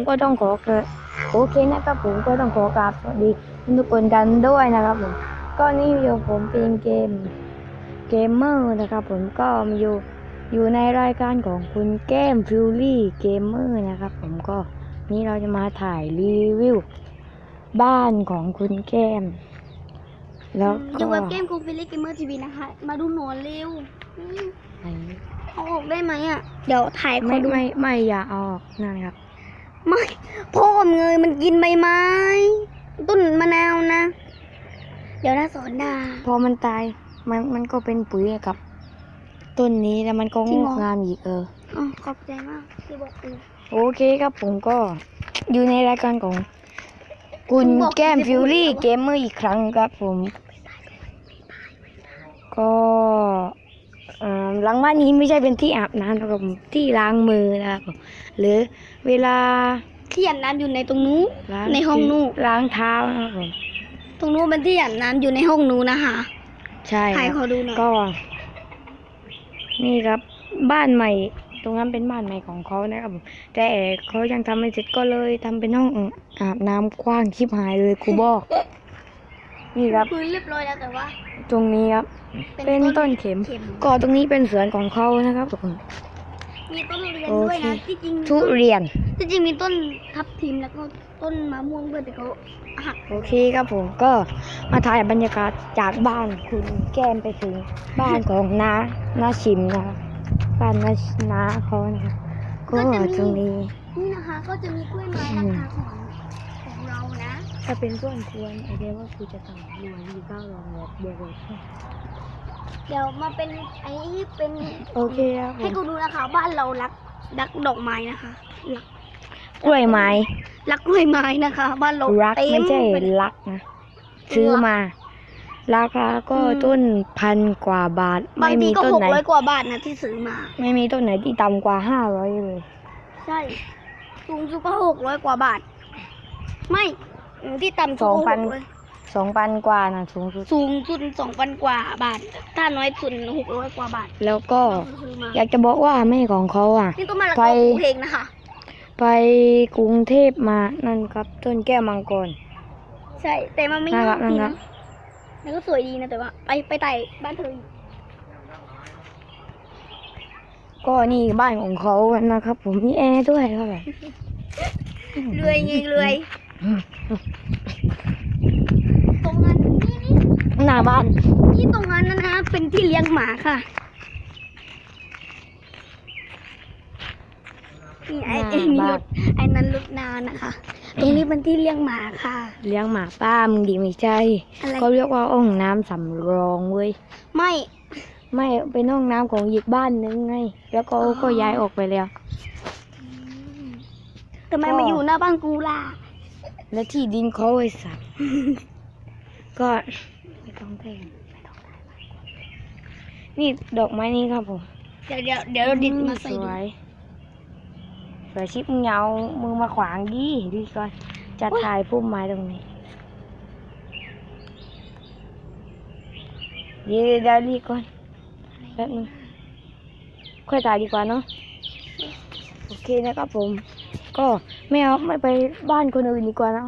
ผมก็ต้องขอเกิดโอเคนะครับผมก็ต้องขอกราบสวัสดีทุกคนกันด้วยนะครับผมก็นี่อยู่ผมเป็นเกมเกมเมอร์นะครับผมก็มาอยู่อยู่ในรายการของคุณแก้มฟิวลี่เกมเมอร์นะครับผมก็นี่เราจะมาถ่ายรีวิวบ้านของคุณแก้ม แล้วก็ดูเว็บเกมกูฟิลิกเกมเมอร์ทีวีนะคะ มาดูหนอนเร็วอืมเอาออกได้ไหมอะ เดี๋ยวถ่ายคไม่นดูไม่ไม่อย่าเอาออกนั่นครับ ไม่พ่อมเงยมันกินใบไม้ ต้นมะนาวนะ เดี๋ยวน่าสอนดา พอมันตาย มันมันก็เป็นปุ๋ยให้กับ ต้นนี้แล้วมันก็จริงงเหรอ อกงามอีกเออ อ๋อขอบใจมากที่บอกกู โอเคครับผมก็อยู่ในรายการของ คุณคุณบอกแก้มจะพูฟิดวลี่เหรอวะเกมเมอร์อีกครั้งครับผม ก็เอ่อ หลังบ้านนี้ไม่ใช่เป็นที่อาบน้ำนะครับผมที่ล้างมือนะครับผมหรือเวลาที่อาบน้ำอยู่ในตรงนู้นล้างในห้องนู้นล้างเท้านะครับผมตรงนู้นเป็นที่อาบน้ำอยู่ในห้องนู้นนะคะใช่ถ่ายคขรัอบดูหน่อยก็ นี่ครับบ้านใหม่ ตรงนั้นเป็นบ้านใหม่ของเขานะครับผมแต่เขายังทำไม่เสร็จก็เลยทำเป็นห้องอาบน้ำกว้างชิบหายเลยครูบอก นี่ครับพื้นเรียบร้อยแล้วแต่ว่า ตรงนี้ครับ เป็นต้นเข็มเข็ม ก็ตรงนี้เป็นสวนของเขานะครับทุกคนมีต้นเรียนโอด้วยเคนะที่จริงทุเรียนที่จริงมีต้นทับทิมแล้วก็ต้นมะม่วงด้วยแต่เขาหักโอเคครับผมก็มาถ่ายบรรยากาศจากบ้านคุณแก้มไปถึงบ้านของน้าน้าชิมนะครับบ้านน้าน้าเขานะครับก็ตรงนี้นี่นะคะก็จะมีกล้วยไม้นะคะของของเรานะ ถ้าเป็นต้นควรไอเดียว่ากูจะทำรวยมีเก้าลองแบบเดียวเลยเดี๋ยวมาเป็นไอ้นี่เป็นโอเคครับผให้มกูดูนะคะบ้านเรารักรักดอกไม้นะคะรักกล้วยไม้รักกล้วยไม้นะคะ บ้านเรารักเต็ไม่ใช่เป็นรักนะซื้อมา ราคาก็อืม ต้นพันกว่าบาท บางไม่ทีมีก็ต้นหกไหน ร้อยกว่าบาทนะที่ซื้อมา ไม่มีต้นไหนที่ต่ำกว่าห้าร้อยเลย ใช่ สูงสุดก็หกร้อยกว่าบาท ไม่ เออที่ต่ำสุดสองก็พัน600สองพันกว่านะสูงสุด สูงสุดสองพันกว่าบาท ถ้าน้อยสุดหกร้อยกว่าบาทแล้วก็ซื้อมาอยากจะบอกว่าแม่ของเขาอะ นี่ต้นมะละกไปอปลูกเองนะคะไปกรุงเทพมานั่นครับ ต้นแก้วมังกร ใช่แต่มันไม่น่ารังากมน่าจริงรักนะแล้วก็สวยดีนะแต่ว่า ไปไปไต่บ้านเธออีกก็นี่บ้านของเขานะครับ ผมมีแอร์ด้วยครับแบบรวยไงรวย ตรงนั้นนี่นี่หน้าบ้าน นี่ตรงนั้นนะนะเป็นที่เลี้ยงหมาค่ะนี่ไอ้ไอ้นี่รถไอ้นั้นรถนานะคะตรงนี้เป็นที่เลี้ยงหมาค่ะ เลี้ยงหมาป้ามึงดีไม่ใช่อะไร เขาเรียกว่าห้องน้ำสำรองเว้ย ไม่ไม่เป็นห้องน้ำของอีกบ้านนึงไง แล้วก็ก็ย้ายออกไปแล้ว ทำไมก็มาอยู่หน้าบ้านกูล่ะ และที่ดินเขาไอ้สัตว์ก็ไม่ต้องเต้นไม่ต้องถ่ายนี่ดอกไม้นี้ครับผม เดี๋ยวเดี๋ยวเดี๋ยวเราดิดมาใส่สดูวยสวยชิปมึงอย่าเอามือมาขวางดิดีก่อนจะถ่ายพุ่มไม้ตรงนี้เดี๋ยวเดี๋ยวรีบก่อนแป๊บนึงค่อยถ่ายดีกว่าเนาะโอเคนะครับผม ก็ไม่เอาไม่ไปบ้านคนอื่นดีกว่านะ